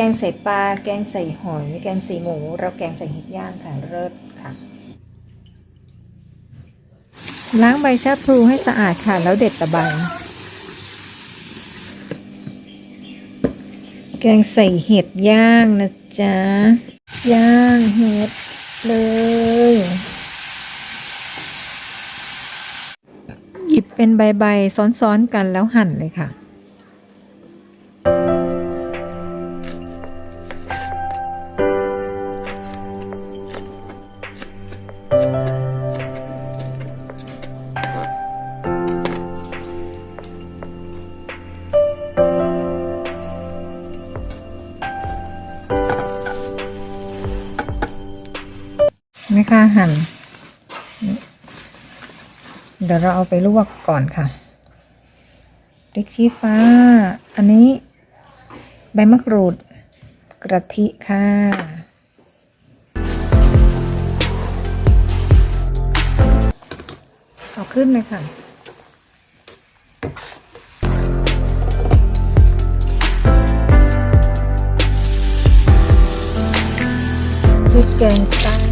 แกงใส่ปลา แกงใส่หอย แกงใส่หมู เราแกงใส่เห็ดย่างค่ะเลิศค่ะ ล้างใบชะพลูให้สะอาดค่ะ แล้วเด็ดตะใบแกงใส่เห็ดย่างนะจ๊ะ ย่างเห็ดเลย หยิบเป็นใบๆซ้อนๆกันแล้วหั่นเลยค่ะ ค่าหั่น เดี๋ยวเราเอาไปลวกก่อนค่ะพริกชี้ฟ้า อันนี้ ใบมะกรูด กระทิค่ะเอาขึ้นเลยค่ะพริกแกงใต้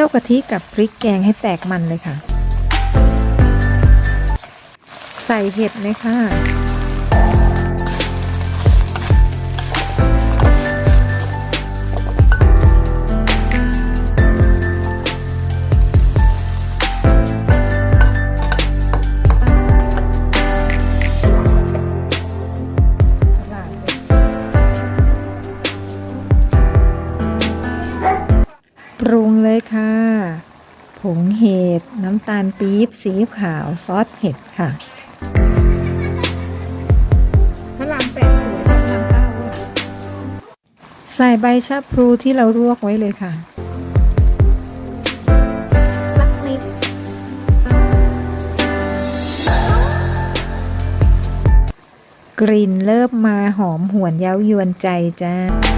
คี่ยวกะทิกับพริกแกงให้แตกมันเลยค่ะ ใส่เห็ดเลยค่ะ เลยค่ะ ผงเห็ด น้ำตาลปี๊บซีขาว ซอสเห็ดค่ะพระรามแปดสูตรพระรามเก้าใส่ใบชะพลูที่เราลวกไว้เลยค่ะกลิ่นเริ่มมาหอมหวนเย้ายวนใจจ้า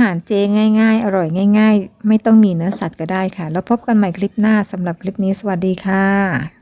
หารเจง่าย ๆ อร่อยง่าย ๆ ไม่ต้องมีเนื้อสัตว์ก็ได้ค่ะ แล้วพบกันใหม่คลิปหน้าสำหรับคลิปนี้สวัสดีค่ะ